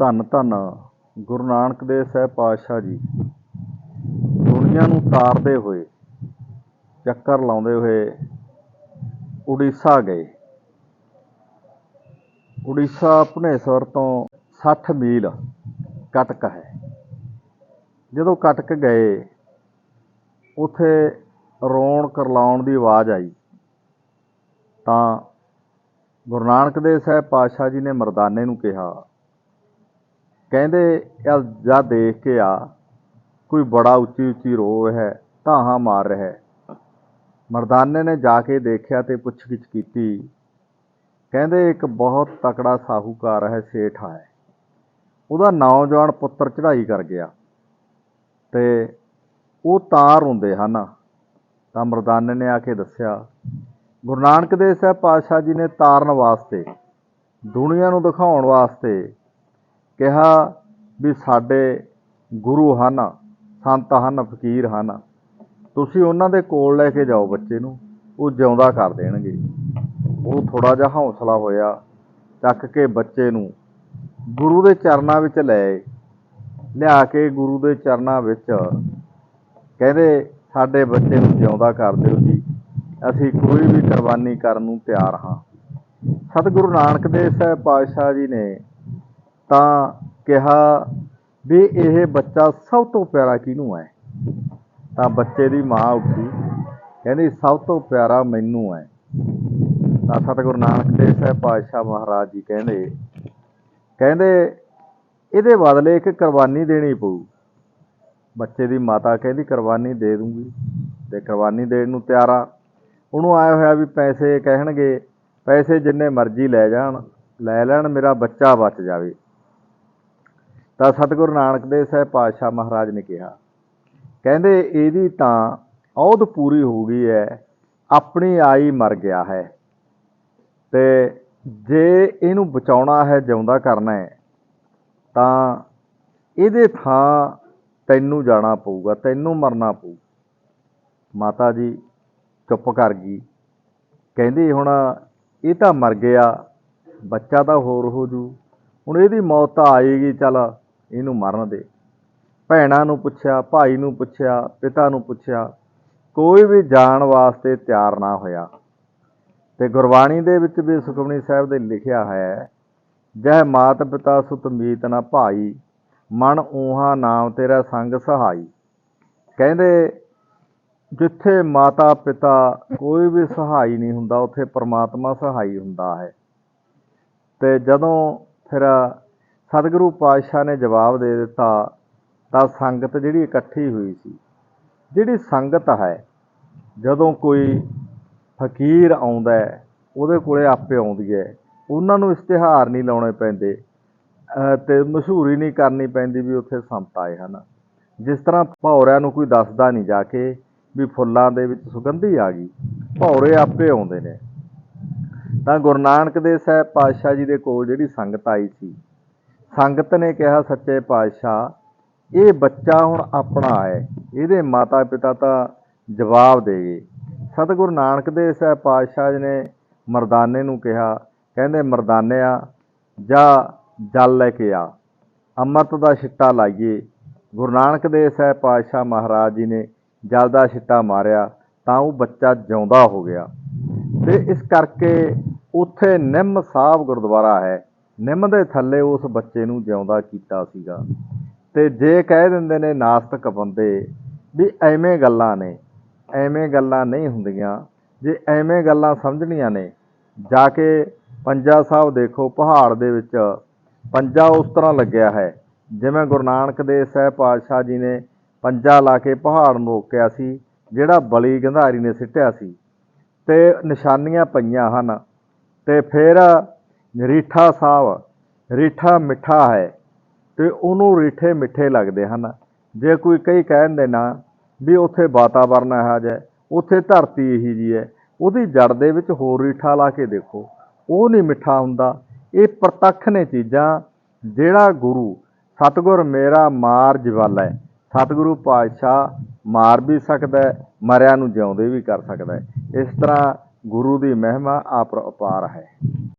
ਧੰਨ ਧੰਨ ਗੁਰੂ ਨਾਨਕ ਦੇਵ ਸਾਹਿਬ ਪਾਤਸ਼ਾਹ ਜੀ। ਦੁਨੀਆ ਨੂੰ ਤਾਰਦੇ ਹੋਏ, ਚੱਕਰ ਲਾਉਂਦੇ ਹੋਏ ਉੜੀਸਾ ਗਏ। ਉੜੀਸਾ ਭੁਨੇਸਵਰ ਤੋਂ 60 ਮੀਲ ਕਟਕ ਹੈ। ਜਦੋਂ ਕਟਕ ਗਏ, ਉਥੇ ਰੋਣ ਕਰਲਾਉਣ ਦੀ ਆਵਾਜ਼ ਆਈ। ਤਾਂ ਗੁਰੂ ਨਾਨਕ ਦੇਵ ਸਾਹਿਬ ਪਾਤਸ਼ਾਹ ਜੀ ਨੇ ਮਰਦਾਨੇ ਨੂੰ ਕਿਹਾ ਕਹਿੰਦੇ, ਚੱਲ ਜਾ ਦੇਖ ਕੇ ਆ। ਕੋਈ ਬੜਾ ਉੱਚੀ ਉੱਚੀ ਰੋ ਰਿਹਾ ਹੈ, ਧਾਹਾਂ ਮਾਰ ਰਿਹਾ ਹੈ। ਮਰਦਾਨੇ ਨੇ ਜਾ ਕੇ ਦੇਖਿਆ ਤੇ ਪੁੱਛਗਿੱਛ ਕੀਤੀ। ਕਹਿੰਦੇ, ਇੱਕ ਬਹੁਤ ਤਕੜਾ ਸਾਹੂਕਾਰ ਹੈ, ਸੇਠ ਹੈ ਉਹਦਾ ਨੌਜਵਾਨ ਪੁੱਤਰ ਚੜ੍ਹਾਈ ਕਰ ਗਿਆ ਤੇ ਉਹ ਤਾਂ ਰੋਂਦੇ ਹਨ। ਤਾਂ ਮਰਦਾਨੇ ਨੇ ਆ ਕੇ ਦੱਸਿਆ, ਗੁਰੂ ਨਾਨਕ ਦੇਵ ਸਾਹਿਬ ਪਾਤਸ਼ਾਹ ਜੀ ਨੇ ਤਾਰਨ ਵਾਸਤੇ, ਦੁਨੀਆ ਨੂੰ ਦਿਖਾਉਣ ਵਾਸਤੇ ਕਿਹਾ ਵੀ ਸਾਡੇ ਗੁਰੂ ਹਨ, ਸੰਤ ਹਨ, ਫਕੀਰ ਹਨ। ਤੁਸੀਂ ਉਹਨਾਂ ਦੇ ਕੋਲ ਲੈ ਕੇ ਜਾਓ ਬੱਚੇ ਨੂੰ, ਉਹ ਜਿਉਂਦਾ ਕਰ ਦੇਣਗੇ। ਉਹ ਥੋੜਾ ਜਿਹਾ ਹੌਸਲਾ ਹੋਇਆ, ਚੱਕ ਕੇ ਬੱਚੇ ਨੂੰ ਗੁਰੂ ਦੇ ਚਰਨਾਂ ਵਿੱਚ ਲੈ ਲਿਆ ਕੇ ਗੁਰੂ ਦੇ ਚਰਨਾਂ ਵਿੱਚ ਕਹਿੰਦੇ, ਸਾਡੇ ਬੱਚੇ ਨੂੰ ਜਿਉਂਦਾ ਕਰ ਦਿਓ ਜੀ। ਅਸੀਂ ਕੋਈ ਵੀ ਕੁਰਬਾਨੀ ਕਰਨ ਨੂੰ ਤਿਆਰ ਹਾਂ। ਸਤਿਗੁਰੂ ਨਾਨਕ ਦੇਵ ਸਾਹਿਬ ਪਾਤਸ਼ਾਹ ਜੀ ਨੇ ਤਾਂ ਕਿਹਾ ਵੀ ਇਹ ਬੱਚਾ ਸਭ ਤੋਂ ਪਿਆਰਾ ਕਿਹਨੂੰ ਹੈ? ਤਾਂ ਬੱਚੇ ਦੀ ਮਾਂ ਉੱਠੀ, ਕਹਿੰਦੀ, ਸਭ ਤੋਂ ਪਿਆਰਾ ਮੈਨੂੰ ਹੈ। ਤਾਂ ਸਤਿਗੁਰੂ ਨਾਨਕ ਦੇਵ ਸਾਹਿਬ ਪਾਤਸ਼ਾਹ ਮਹਾਰਾਜ ਜੀ ਕਹਿੰਦੇ ਕਹਿੰਦੇ, ਇਹਦੇ ਬਦਲੇ ਇੱਕ ਕੁਰਬਾਨੀ ਦੇਣੀ ਪਊ। ਬੱਚੇ ਦੀ ਮਾਤਾ ਕਹਿੰਦੀ, ਕੁਰਬਾਨੀ ਦੇ ਦੂੰਗੀ ਤੇ ਕੁਰਬਾਨੀ ਦੇਣ ਨੂੰ ਤਿਆਰ ਆ। ਉਹਨੂੰ ਆਇਆ ਹੋਇਆ ਵੀ ਪੈਸੇ ਕਹਿਣਗੇ, ਪੈਸੇ ਜਿੰਨੇ ਮਰਜ਼ੀ ਲੈ ਜਾਣ, ਲੈ ਲੈਣ, ਮੇਰਾ ਬੱਚਾ ਬਚ ਜਾਵੇ। ਤਾਂ ਸਤਿਗੁਰੂ ਨਾਨਕ ਦੇਵ ਸਾਹਿਬ ਪਾਤਸ਼ਾਹ ਮਹਾਰਾਜ ਨੇ ਕਿਹਾ, ਕਹਿੰਦੇ ਇਹਦੀ ਤਾਂ ਔਧ ਪੂਰੀ ਹੋ ਗਈ ਹੈ ਆਪਣੀ ਆਈ ਮਰ ਗਿਆ ਹੈ। ਤੇ ਜੇ ਇਹਨੂੰ ਬਚਾਉਣਾ ਹੈ, ਜਿਉਂਦਾ ਕਰਨਾ ਹੈ, ਤਾਂ ਇਹਦੇ ਥਾਂ ਤੈਨੂੰ ਜਾਣਾ ਪਊਗਾ, ਤੈਨੂੰ ਮਰਨਾ ਪਊ। ਮਾਤਾ ਜੀ ਚੁੱਪ ਕਰ ਗਈ। ਕਹਿੰਦੀ ਹੁਣ ਇਹ ਤਾਂ ਮਰ ਗਿਆ, ਬੱਚਾ ਤਾਂ ਹੋਰ ਹੋ ਜੂ। ਹੁਣ ਇਹਦੀ ਮੌਤ ਤਾਂ ਆਏਗੀ ਚੱਲ ਇਹਨੂੰ ਮਰਨ ਦੇ। ਭੈਣਾਂ ਨੂੰ ਪੁੱਛਿਆ, ਭਾਈ ਨੂੰ ਪੁੱਛਿਆ, ਪਿਤਾ ਨੂੰ ਪੁੱਛਿਆ, ਕੋਈ ਵੀ ਜਾਣ ਵਾਸਤੇ ਤਿਆਰ ਨਾ ਹੋਇਆ। ਤੇ ਗੁਰਬਾਣੀ ਦੇ ਵਿੱਚ ਵੀ ਸੁਖਮਨੀ ਸਾਹਿਬ ਦੇ ਲਿਖਿਆ ਹੈ, ਜਹ ਮਾਤ ਪਿਤਾ ਸੁਤ ਮੀਤ ਨਾ ਭਾਈ, ਮਨ ਊਹਾ ਨਾਮ ਤੇਰਾ ਸੰਗ ਸਹਾਈ। ਕਹਿੰਦੇ, ਜਿੱਥੇ ਮਾਤਾ ਪਿਤਾ ਕੋਈ ਵੀ ਸਹਾਈ ਨਹੀਂ ਹੁੰਦਾ, ਉੱਥੇ ਪਰਮਾਤਮਾ ਸਹਾਈ ਹੁੰਦਾ ਹੈ। ਤੇ ਜਦੋਂ ਫਿਰ ਸਤਿਗੁਰੂ ਪਾਤਸ਼ਾਹ ਨੇ ਜਵਾਬ ਦੇ ਦਿੱਤਾ ਤਾਂ ਸੰਗਤ ਜਿਹੜੀ ਇਕੱਠੀ ਹੋਈ ਸੀ, ਜਿਹੜੀ ਸੰਗਤ ਹੈ, ਜਦੋਂ ਕੋਈ ਫਕੀਰ ਆਉਂਦਾ ਉਹਦੇ ਕੋਲੇ ਆਪੇ ਆਉਂਦੀ ਹੈ। ਉਹਨਾਂ ਨੂੰ ਇਸ਼ਤਿਹਾਰ ਨਹੀਂ ਲਾਉਣੇ ਪੈਂਦੇ, ਅਹ ਤੇ ਮਸ਼ਹੂਰੀ ਨਹੀਂ ਕਰਨੀ ਪੈਂਦੀ ਵੀ ਉੱਥੇ ਸੰਤ ਆਏ ਹਨ। ਜਿਸ ਤਰ੍ਹਾਂ ਭੌਰਿਆਂ ਨੂੰ ਕੋਈ ਦੱਸਦਾ ਨਹੀਂ ਜਾ ਕੇ ਵੀ ਫੁੱਲਾਂ ਦੇ ਵਿੱਚ ਸੁਗੰਧੀ ਆ ਗਈ, ਭੌਰੇ ਆਪੇ ਆਉਂਦੇ ਨੇ। ਤਾਂ ਗੁਰੂ ਨਾਨਕ ਦੇਵ ਸਾਹਿਬ ਪਾਤਸ਼ਾਹ ਜੀ ਦੇ ਕੋਲ ਜਿਹੜੀ ਸੰਗਤ ਆਈ ਸੀ ਸੰਗਤ ਨੇ ਕਿਹਾ, ਸੱਚੇ ਪਾਤਸ਼ਾਹ, ਇਹ ਬੱਚਾ ਹੁਣ ਆਪਣਾ ਹੈ। ਇਹਦੇ ਮਾਤਾ ਪਿਤਾ ਤਾਂ ਜਵਾਬ ਦੇ ਗਏ। ਸਤਿਗੁਰੂ ਨਾਨਕ ਦੇਵ ਸਾਹਿਬ ਪਾਤਸ਼ਾਹ ਜੀ ਨੇ ਮਰਦਾਨੇ ਨੂੰ ਕਿਹਾ। ਕਹਿੰਦੇ, ਮਰਦਾਨਿਆ, ਜਾ ਜਲ ਲੈ ਕੇ ਆ। ਅੰਮ੍ਰਿਤ ਦਾ ਛਿੱਟਾ ਲਾਈਏ। ਗੁਰੂ ਨਾਨਕ ਦੇਵ ਸਾਹਿਬ ਪਾਤਸ਼ਾਹ ਮਹਾਰਾਜ ਜੀ ਨੇ ਜਲ ਦਾ ਛਿੱਟਾ ਮਾਰਿਆ, ਤਾਂ ਉਹ ਬੱਚਾ ਜਿਉਂਦਾ ਹੋ ਗਿਆ। ਤੇ ਇਸ ਕਰਕੇ ਉੱਥੇ ਨਿੰਮ ਸਾਹਿਬ ਗੁਰਦੁਆਰਾ ਹੈ। ਨਿੰਮ ਦੇ ਥੱਲੇ ਉਸ ਬੱਚੇ ਨੂੰ ਜਿਉਂਦਾ ਕੀਤਾ ਸੀਗਾ। ਤੇ ਜੇ ਕਹਿ ਦਿੰਦੇ ਨੇ ਨਾਸਤਕ ਬੰਦੇ ਵੀ ਐਵੇਂ ਗੱਲਾਂ ਨੇ, ਐਵੇਂ ਗੱਲਾਂ ਨਹੀਂ ਹੁੰਦੀਆਂ, ਜੇ ਐਵੇਂ ਗੱਲਾਂ ਸਮਝਣੀਆਂ ਨੇ, ਜਾ ਕੇ ਪੰਜਾ ਸਾਹਿਬ ਦੇਖੋ ਪਹਾੜ ਦੇ ਵਿੱਚ ਪੰਜਾ ਉਸ ਤਰ੍ਹਾਂ ਲੱਗਿਆ ਹੈ, ਜਿਵੇਂ ਗੁਰੂ ਨਾਨਕ ਦੇਵ ਸਾਹਿਬ ਪਾਤਸ਼ਾਹ ਜੀ ਨੇ ਪੰਜਾ ਲਾ ਕੇ ਪਹਾੜ ਨੂੰ ਰੋਕਿਆ ਸੀ, ਜਿਹੜਾ ਬਲੀ ਗੰਧਾਰੀ ਨੇ ਸਿੱਟਿਆ ਸੀ। ਤੇ ਨਿਸ਼ਾਨੀਆਂ ਪਈਆਂ ਹਨ। ਤੇ ਫਿਰ ਰੀਠਾ ਸਾਹਿਬ ਰੀਠਾ ਮਿੱਠਾ ਹੈ, ਤੇ ਉਹਨੂੰ ਰੀਠੇ ਮਿੱਠੇ ਲੱਗਦੇ ਹਨ। ਜੇ ਕੋਈ ਕਈ ਕਹਿੰਦੇ ਨਾ ਵੀ ਉੱਥੇ ਵਾਤਾਵਰਨ ਇਹੋ ਜਿਹਾ ਉੱਥੇ ਧਰਤੀ ਇਹੀ ਜੀ ਹੈ, ਉਹਦੀ ਜੜ ਦੇ ਵਿੱਚ ਹੋਰ ਰੀਠਾ ਲਾ ਕੇ ਦੇਖੋ, ਉਹ ਨਹੀਂ ਮਿੱਠਾ ਹੁੰਦਾ। ਇਹ ਪ੍ਰਤੱਖ ਨੇ ਚੀਜ਼ਾਂ, ਜਿਹੜਾ ਗੁਰੂ, ਸਤਿਗੁਰ ਮੇਰਾ ਮਾਰ ਜਵਾਲਾ ਹੈ। ਸਤਿਗੁਰੂ ਪਾਤਸ਼ਾਹ ਮਾਰ ਵੀ ਸਕਦਾ ਹੈ, ਮਰਿਆਂ ਨੂੰ ਜਿਉਂਦੇ ਵੀ ਕਰ ਸਕਦਾ ਹੈ। ਇਸ ਤਰ੍ਹਾਂ ਗੁਰੂ ਦੀ ਮਹਿਮਾ ਆਪਰ ਅਪਾਰ ਹੈ।